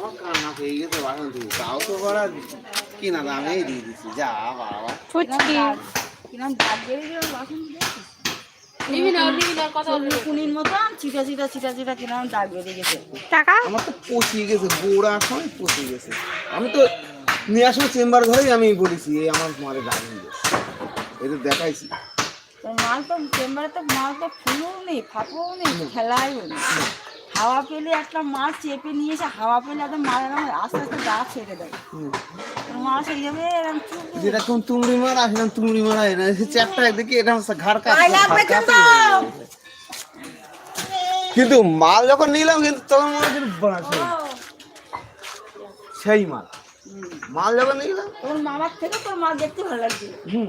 আমার কান্না পেয়ে গেছে বাসন থেকে কিনা দামেই দিয়ে দিচ্ছি যা বাবা। ফুচকি। কিরম দাগ গেল বাসন দাগ আমি তো নিয়ে আসব চেম্বার ঘরেই আমি বলেছি এই আমার মারে এদের দেখাইছি। মাল তো চেম্বারে তো মাল তো ফুলও নেই ফাঁপও নেই খেলাইও নেই। হাওয়া পেলে একটা মাছ চেপে নিয়ে এসে হাওয়া পেলে একটা মাছ এরকম আস্তে আস্তে গা ছেড়ে দেয়। মাছ এইভাবে এরকম চুপ যেটা কোন তুমড়ি মারা আসলাম তুমড়ি মারা এনে চ্যাপটা একদিকে এটা ঘাড় কাছে পায়ে লাগবে কিন্তু। মাল যখন নিলাম কিন্তু তখন মনে হচ্ছে সেই মাল। মাল যখন নিলাম তোর মামার থেকে তোর মাল দেখতে ভালো লাগছে। হুম।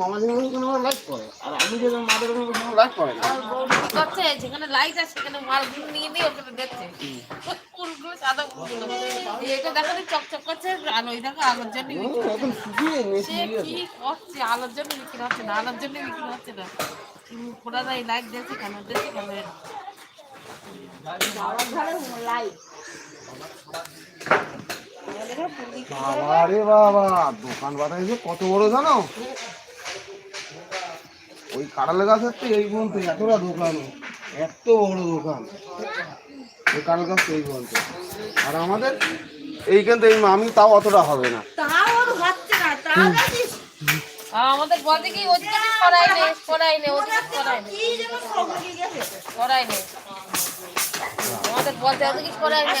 মামা কোনো লাইক করে? আর আমি যেমন মাদের কোনো লাইক করে না। করছে যেখানে লাইট আছে সেখানে মালগুলো নিয়ে নিয়ে ওখানে দেখছে। ফুলগুলো সাদা ফুলগুলো। এটা দেখালে চকচক করছে আর ওই দেখো আলোর জন্য কি করছে? আলোর জন্য বিক্রি হচ্ছে না আলোর জন্য বিক্রি হচ্ছে না। পুরা এই লাইট দেখছে কেন দেখছে কেন লাইট বাবা রে বাবা দোকান বাটা এসে কত বড় জানো? ওই কাঁড়ালে গাছের তো এই পর্যন্ত এতটা দোকান। এত বড় দোকান। ওই কাঁড়াল গাছ তো এই পর্যন্ত আর আমাদের এইখান থেকে আমি তাও অতটা হবে না। তাও ওর হচ্ছে না তাও জানিস আর আমাদের বলতে কি ওদিকে সরাই নে সরাই নে ওদিকে সরাই নে কি যেন সব উঠে গেছে। সরাই নে আমাদের বলতে ওদিকে সরাই নে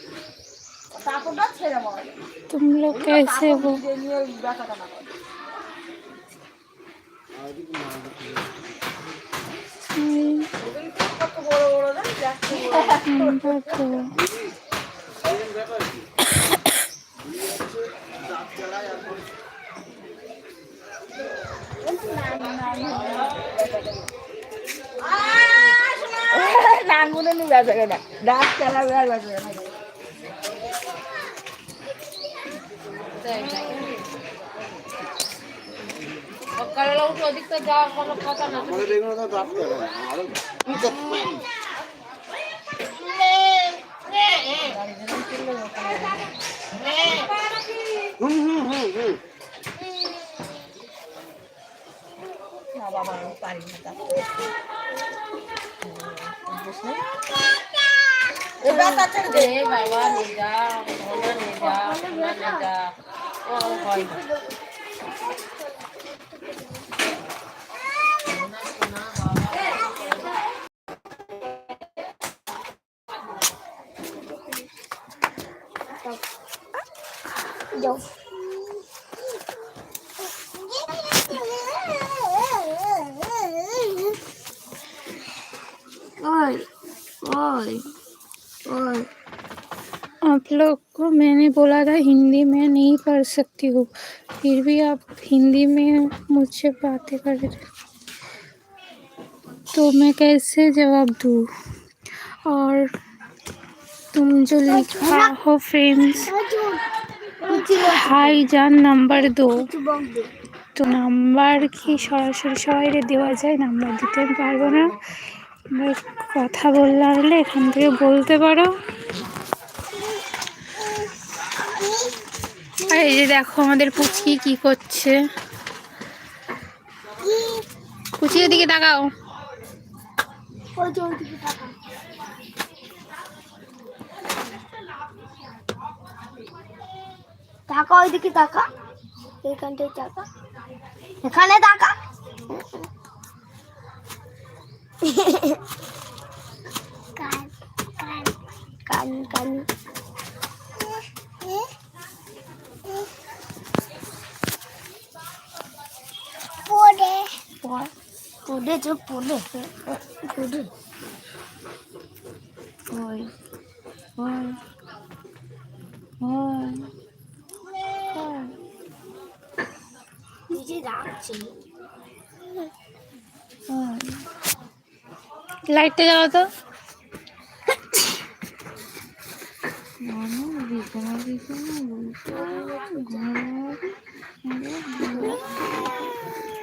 तुम लोग कैसे हो নিজে নিয়ে ব্যথাটা না করে हम्म, কত বড় বড় জানিস দেখতে সকালবেলা উঠে ওদিক তো যাওয়ার কোনো কথা না বাবা আমি দে বাবা নে যা সোনা যা সোনা যা। आप लोग को मैंने बोला था हिंदी में नहीं पढ़ सकती हूँ फिर भी आप हिंदी में मुझसे बातें कर रहे थे तो मैं कैसे जवाब दूँ और तुम जो लिखा हो फ्रेंड्स হাই যান নাম্বার দো তো নাম্বার কি সরাসরি সবাইরে দেওয়া যায় নাম্বার দিতে আমি পারবো না এবার কথা বললে হলে এখান থেকে বলতে পারো আর এই যে দেখো আমাদের পুচকি কি করছে? পুচি এদিকে তাকাও। ওইদিকে এখানে টাকা কান কান পড়ে পড়ে তো পড়ে পড়ে ওই ওই ওই নিজে রাখছি লাইটটা জ্বালাও তো।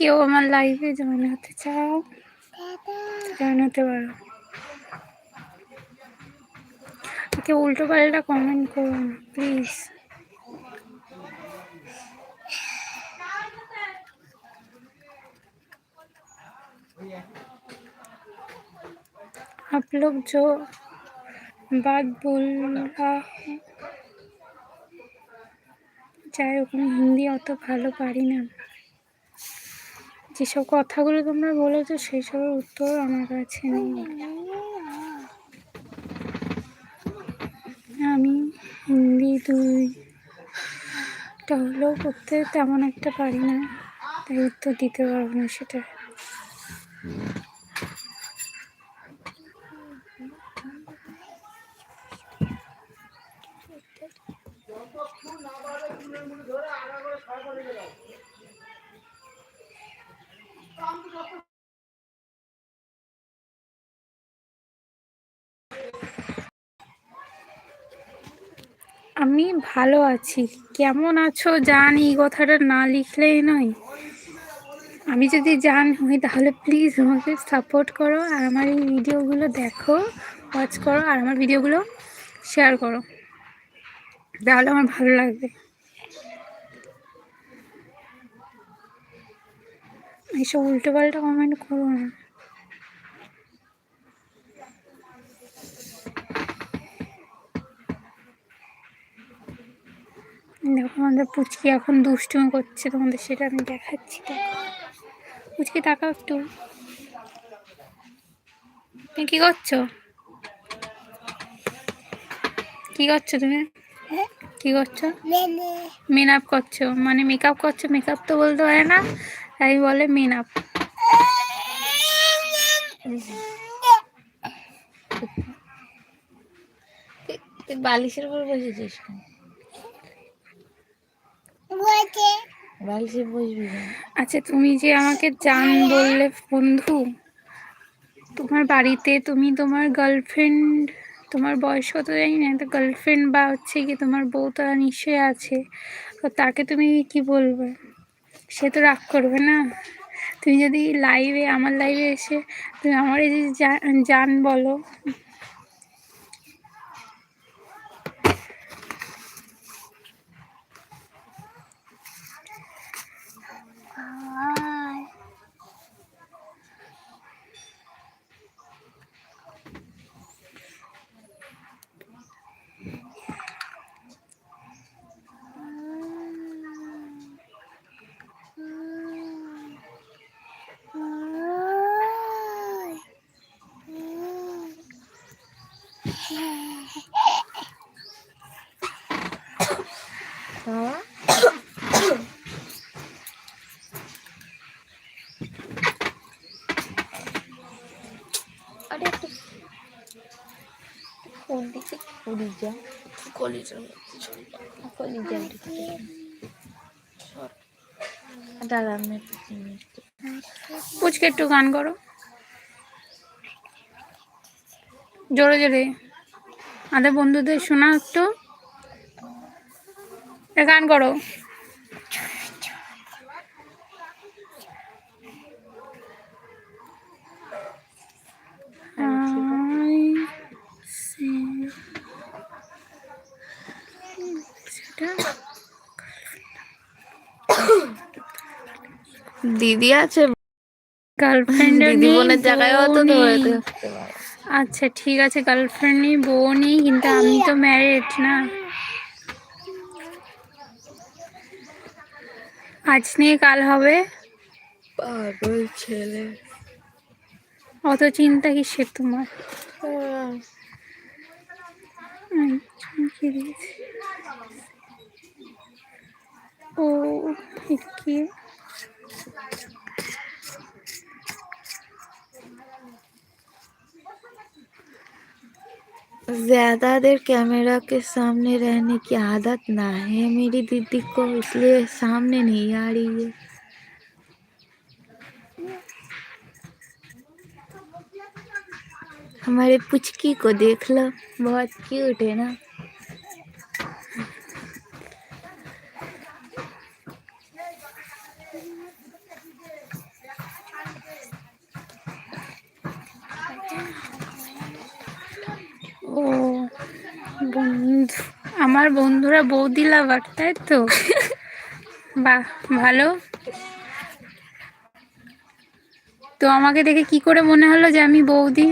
কেউ আমার লাইভে জয়েন হতে চাও জয়েন হতে পারো কেউ উল্টো পাল্টা কমেন্ট করো না প্লিজ आप लोग जो बात बोल रहा है যাই হোক আমি হিন্দি অত ভালো পারি না যেসব কথাগুলো তোমরা বলেছ সেই সবের উত্তর আমার কাছে নেই। আমি হিন্দি দুইটা হলেও করতে তেমন একটা পারি না, তাই উত্তর দিতে পারব না সেটা। আমি ভালো আছি। কেমন আছো জান? এই কথাটা না লিখলেই নয়। আমি যদি জান হই, তাহলে প্লিজ আমাকে সাপোর্ট করো আর আমার এই ভিডিওগুলো দেখো ওয়াচ করো আর আমার ভিডিওগুলো শেয়ার করো। তাহলে আমার ভালো লাগবে। এইসব উল্টো পাল্টা কমেন্ট করো না। দেখো আমাদের পুচকি এখন দুষ্টুমি করছে তোমাদের সেটা আমি দেখাচ্ছি দেখো। পুচকি তাকাও একটু। তুমি কি করছ? কি করছ তুমি? কি করছ? মেকআপ করছ? মানে মেকআপ করছ? মেকআপ তো বলতে পারে না তাই বলে মেকআপ তুই বালিশের উপর বসেছিস কেন? বালিশে বসবি আচ্ছা তুমি যে আমাকে জান বললে বন্ধু তোমার বাড়িতে তুমি তোমার গার্লফ্রেন্ড তোমার বয়স কত জানি না তো গার্লফ্রেন্ড বা হচ্ছে কি তোমার বউ তারা নিশ্চয়ই আছে। তো তাকে তুমি কি বলবে? সে তো রাগ করবে না। তুমি যদি লাইভে আমার লাইভে এসে তুমি আমার এই যে জান বলো পুচকে একটু গান করো। জোরে জোরে। আমাদের বন্ধুদের শোনা একটু গান করো। দিদি আছে। গার্লফ্রেন্ড দিদি বোনের জায়গায়ও তো ধরে আচ্ছা ঠিক আছে গার্লফ্রেন্ড নেই বউ নেই কিন্তু আমি তো ম্যারিড না। আজ নিয়ে কাল হবে? পাগল ছেলে। অত চিন্তা কিসের তোমার। ও কি? ज़्यादा देर कैमरा के सामने रहने की आदत ना है मेरी दीदी को, इसलिए सामने नहीं आ रही है। हमारे पुचकी को देख लो, बहुत क्यूट है ना। আমার বন্ধুরা বৌদি লাভার, তাই তো? বাহ, ভালো। তো আমাকে দেখে কি করে মনে হলো যে আমি বৌদি?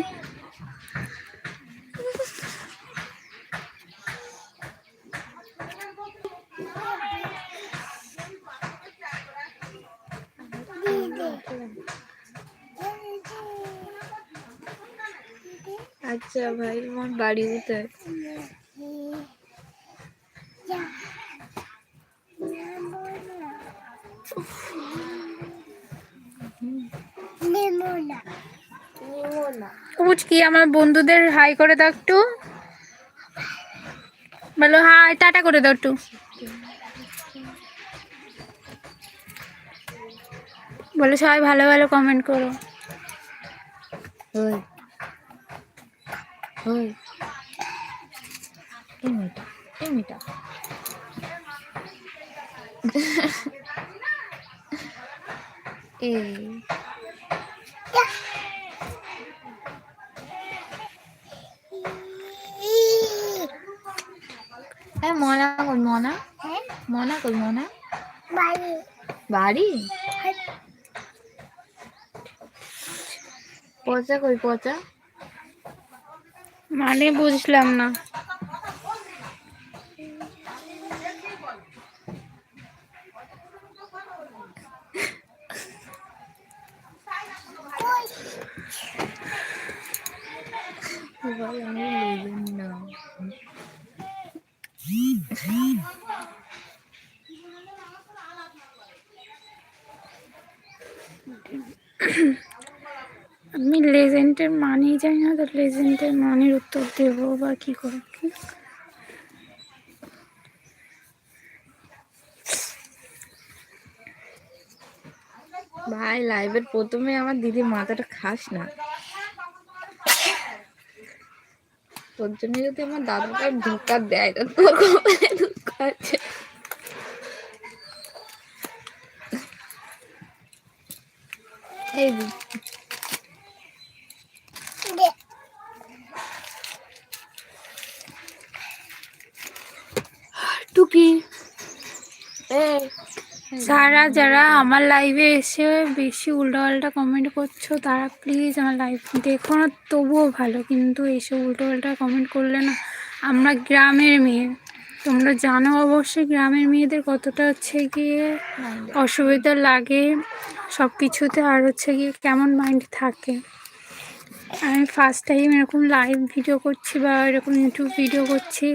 আচ্ছা ভাই আমার বাড়ি কোথায়? কি আমার বন্ধুদের হাই করে দাও একটু। বলো হাই টাটা করে দাও একটু। বলো সবাই ভালো ভালো কমেন্ট করো। এই। হ্যাঁ মনা কই মনা মনা কই মনা বাড়ি। পচা কই পচা? মানে বুঝলাম না। লেজেন্ডের মানেই জানি না, তো লেজেন্ডের মানের উত্তর দেব বা কী করব? ভাই লাইভের প্রথমে আমার দিদি মাথাটা খাস না। তোর জন্য যদি আমার দাদুটা ধোকা দেয় তো তোর দুঃখ আছে। এই এই যারা যারা আমার লাইভে এসে বেশি উল্টোপাল্টা কমেন্ট করছ, তারা প্লিজ আমার লাইভ দেখো না, তবুও ভালো, কিন্তু এসে উল্টোপাল্টা কমেন্ট করলে না, আমরা গ্রামের মেয়ে। তোমরা জানো অবশ্যই গ্রামের মেয়েদের কতটা হচ্ছে গিয়ে অসুবিধা লাগে সব কিছুতে আর হচ্ছে গিয়ে কেমন মাইন্ড থাকে। আমি ফার্স্ট টাইম এরকম লাইভ ভিডিও করছি বা এরকম ইউটিউব ভিডিও করছি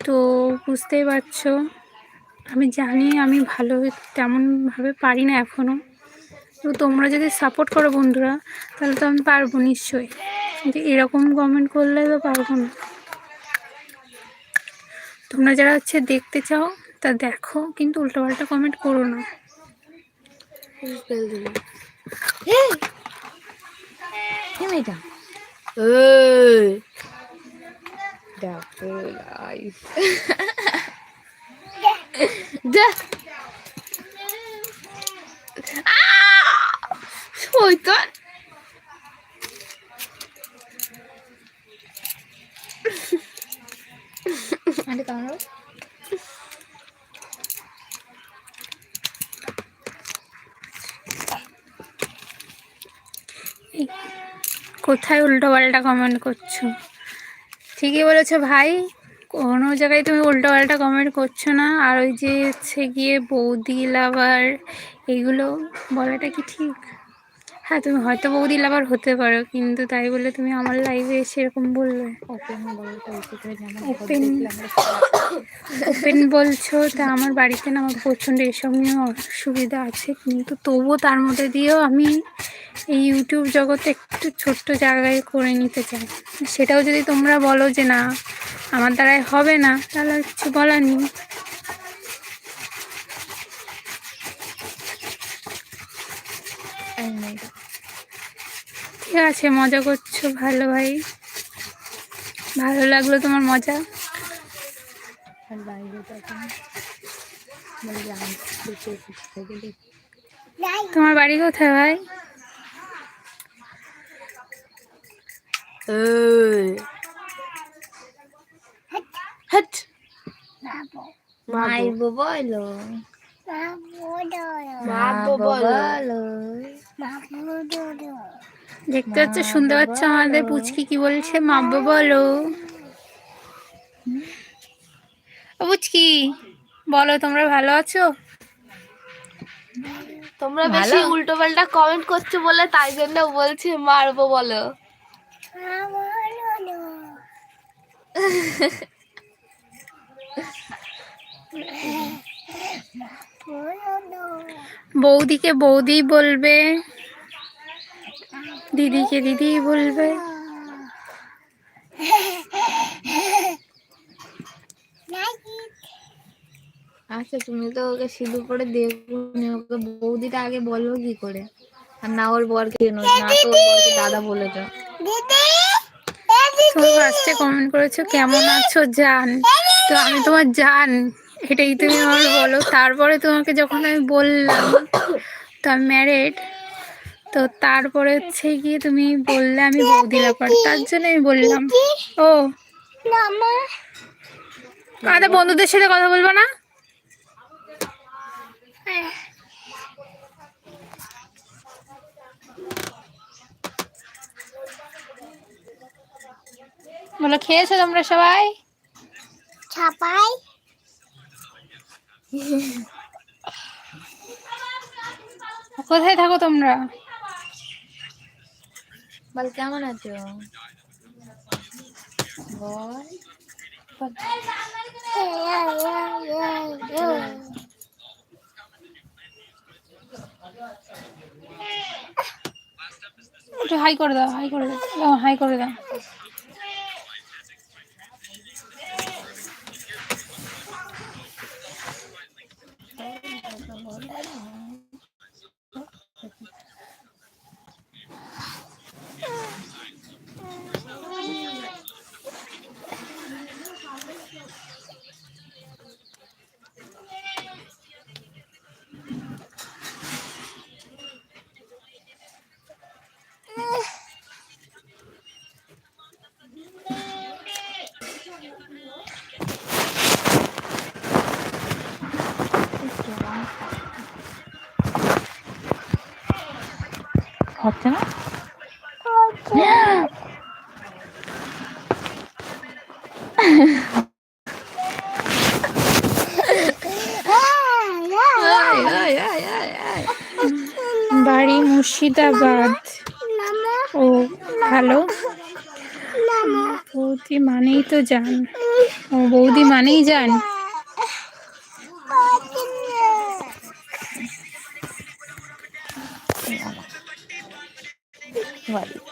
তো বুঝতেই পারছ আমি জানি আমি ভালো তেমনভাবে পারি না এখনও তো তোমরা যদি সাপোর্ট করো বন্ধুরা তাহলে তো আমি পারব নিশ্চয়ই। কিন্তু এরকম কমেন্ট করলে তো পারব না। তোমরা যারা হচ্ছে দেখতে চাও তা দেখো কিন্তু উল্টোপাল্টা কমেন্ট করো না। মেয়েটা। দেখো দেখ শয়তান আরে কামড় কোথায় উল্টোপাল্টা কমেন্ট করছ? ঠিকই বলেছ ভাই। কোনো জায়গায় তুমি উল্টোপাল্টা কমেন্ট করছ না। আর ওই যে হচ্ছে গিয়ে বৌদি লাভার এগুলো বলাটা কি ঠিক? হ্যাঁ তুমি হয়তো বৌদি লাভার হতে পারো কিন্তু তাই বলে তুমি আমার লাইভে এসে এরকম বলবে ওপেন ওপেন বলছো তা আমার বাড়িতে না আমার প্রচণ্ড এসব নিয়ে অসুবিধা আছে কিন্তু তবুও তার মধ্যে দিয়েও আমি এই ইউটিউব জগতে একটু ছোট্ট জায়গায় করে নিতে চাই। সেটাও যদি তোমরা বলো যে না আমার দ্বারাই হবে না তাহলে কিছু বলার নেই এই মেয়েটা ঠিক আছে মজা করছ ভালো ভাই। ভালো লাগল তোমার মজা। বলে দেখি তোমার বাড়ি কোথায় ভাই? মাইবো বলো। মাবো বলো। দেখতে পাচ্ছ শুনতে পাচ্ছ আমাদের পুচকি কি বলছে? মাব্বো বলো। পুচকি বলো তোমরা ভালো আছো? তোমরা বেশি উল্টো পাল্টা কমেন্ট করছ বলে তাই জন্য বলছি মারবো বলো। বৌদিকে বৌদি বলবে। দিদিকে দিদি বলবে। আচ্ছা তুমি তো ওকে সিঁদুর পরে দেখো ওকে বৌদিটা আগে বলব কি করে? আর না ওর বরকে চেনো না তো ওর বরকে দাদা বলেছ। তুমি ফার্স্টে কমেন্ট করেছ কেমন আছো জান? তো আমি তোমার জান এটাই তুমি আমার বলো। তারপরে তোমাকে যখন আমি বললাম তো আমি ম্যারেড তো তারপরে হচ্ছে গিয়ে তুমি বললে আমি বৌদি ব্যাপার তার জন্য আমি বললাম ও। আমাদের বন্ধুদের সাথে কথা বলব না? বলো খেয়েছো তোমরা সবাই? ছাপাই। কোথায় থাকো তোমরা? বল কেমন আছো? বল। হাই করে দাও হাই করে দাও হাই করে দাও। মুর্শিদাবাদ। ও ভালো। বৌদি মানেই তো যান। ও বৌদি মানেই যান। বাড়ি।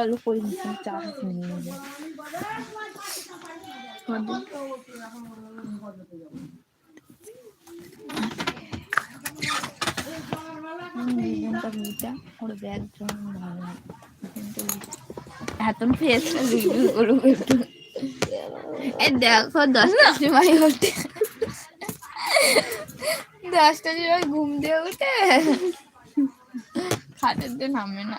নিয়ে ভালো করি চাষ নিয়ে যাই ওর ব্যাগ ভালো এত ফেস রিভিউ করুক একটু এই দেখো দশটার সময় উঠে। দশটার সময় ঘুম দিয়ে উঠে। খাটের দিয়ে নামে না।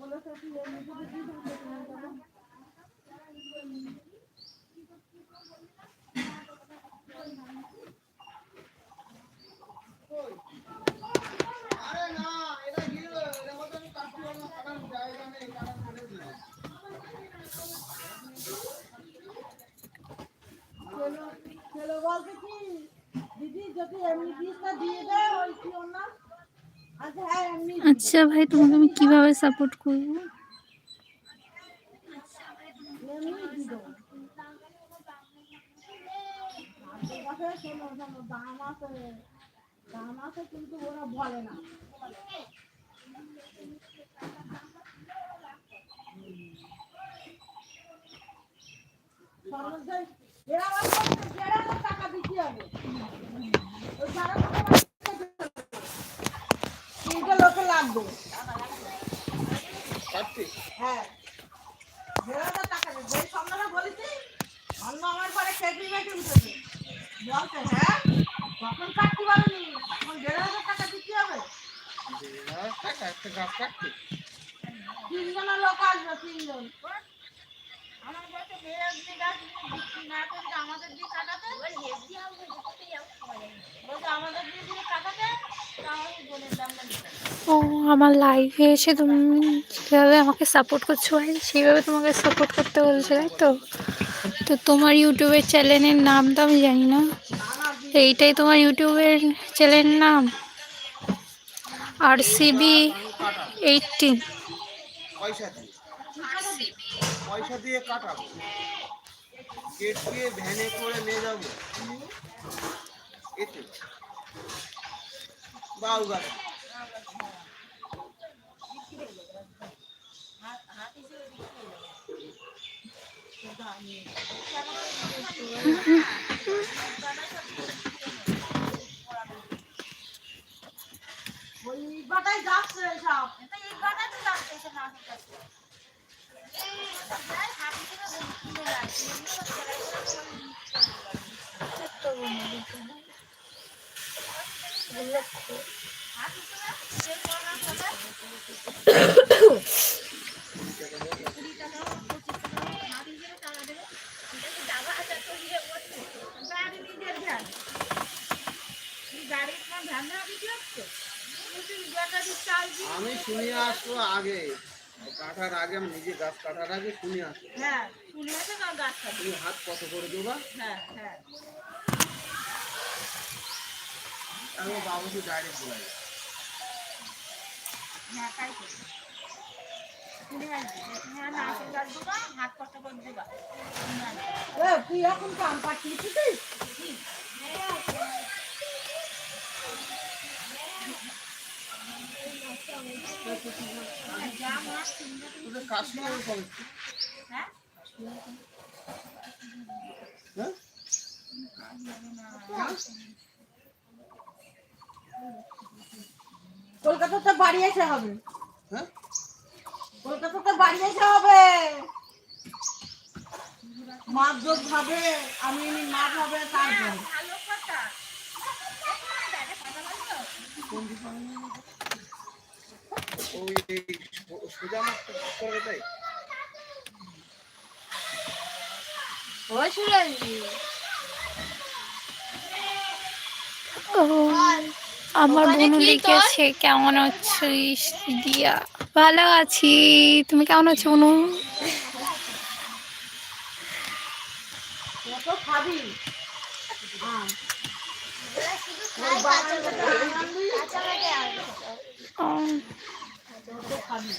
বলেছে আচ্ছা ভাই তোমাকে আমি কীভাবে সাপোর্ট করব? তিনটে লোকে লাগবে পাচ্ছি হ্যাঁ দেড় হাজার টাকা দেবে যে স্বপ্নটা বলেছি অন্য আমার পরে খেতে বেঁচে উঠেছে। বলতে হ্যাঁ? তখন কাটতে পারেনি এখন দেড় হাজার টাকা দিতে হবে তিনজনের লোক আসবে তিনজন। ও, আমার লাইভে এসে তুমি যেভাবে আমাকে সাপোর্ট করছ, ভাই, সেইভাবে তোমাকে সাপোর্ট করতে বলছে, তাই তো? তো তোমার ইউটিউবের চ্যানেলের নাম তো আমি জানি না। এইটাই তোমার ইউটিউবের চ্যানেলের নাম? আর সিবি এইটিন পয়সা দিয়ে পয়সা দিয়ে কাটাবো কেটে ভ্যানে করে নিয়ে যাব এতে। বাউ গাছ ওই বাটাই যাচ্ছে সব। আমি শুনিয়ে আসব আগে। কাটার আগে আমি নিজে গাছ কাটার আগে শুনে আসব হ্যাঁ শুনে আছে না গাছ কাটে তুমি হাত কত করে দেবা? হ্যাঁ হ্যাঁ। আমি বাবুকে ডাইরেক্ট বলে। হ্যাঁ তাই তো। আসে তুই এখন কাম পাঠিয়েছিস কলকাতাতে বাড়ি এসে হবে। হ্যাঁ? কলকাতাতে বাড়ি এসে হবে। যোগ খাবে আমি মাছ হবে তারপর ওই এই সো- সোজা মাছটা করবে তাই ও আমার বোন লিখেছে কেমন আছিস দিয়া? ভালো আছি। তুমি কেমন আছো অনু কত খাবি হ্যাঁ। ওই বাগান থেকে আনলি, ও, কত খাবি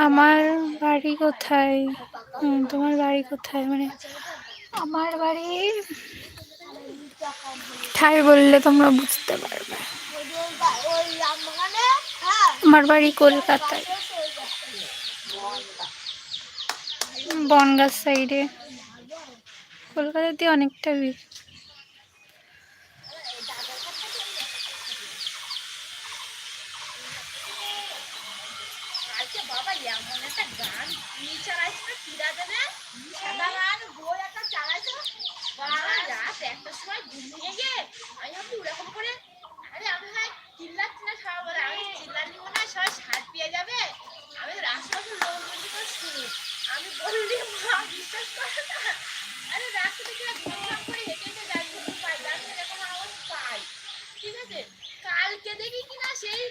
আমার বাড়ি কোথায়? তোমার বাড়ি কোথায়? মানে আমার বাড়ি ঠাই বললে তোমরা বুঝতে পারবে। আমার বাড়ি কলকাতায়। বনগাঁ সাইডে কলকাতাতে অনেকটা বেশি কালকে বাবা এমন একটা গান কি চালাইছিল কিরা দেবে সাদা গান বই একটা চালাইছিল বাবা রাত একটার সময় ঘুমিয়ে গিয়ে আমি ভাবছি ওরকম করে, আরে আমি ভাই চিল্লাচ্ছি না সবাই বলে, আমি চিল্লালি মনে হয় সবাই সার পেয়ে যাবে। আমি রাস্তাতে লোক বলছি তো শুনি আমি বললি, মা, বিশ্বাস করে না। আরে রাস্তা থেকে ঘুরঘাম করে হেঁটে হেঁটে যাই ঘুম পাই গান এরকম আওয়াজ পাই। ঠিক আছে? কালকে দেখি কিনা সেই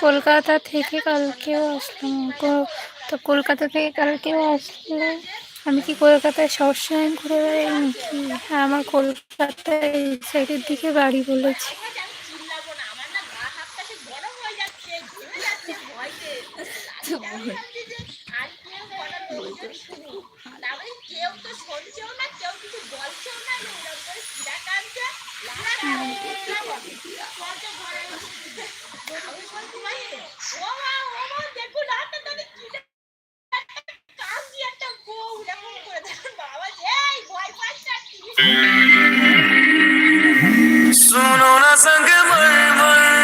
কলকাতা থেকে কালকেও আসলাম। তো কলকাতা থেকে কালকেও আসলে আমি কি কলকাতায় সবসময় ঘুরে বেড়াই নাকি? হ্যাঁ আমার কলকাতায় এই সাইডের দিকে বাড়ি বলেছি। सुनो ना संग मर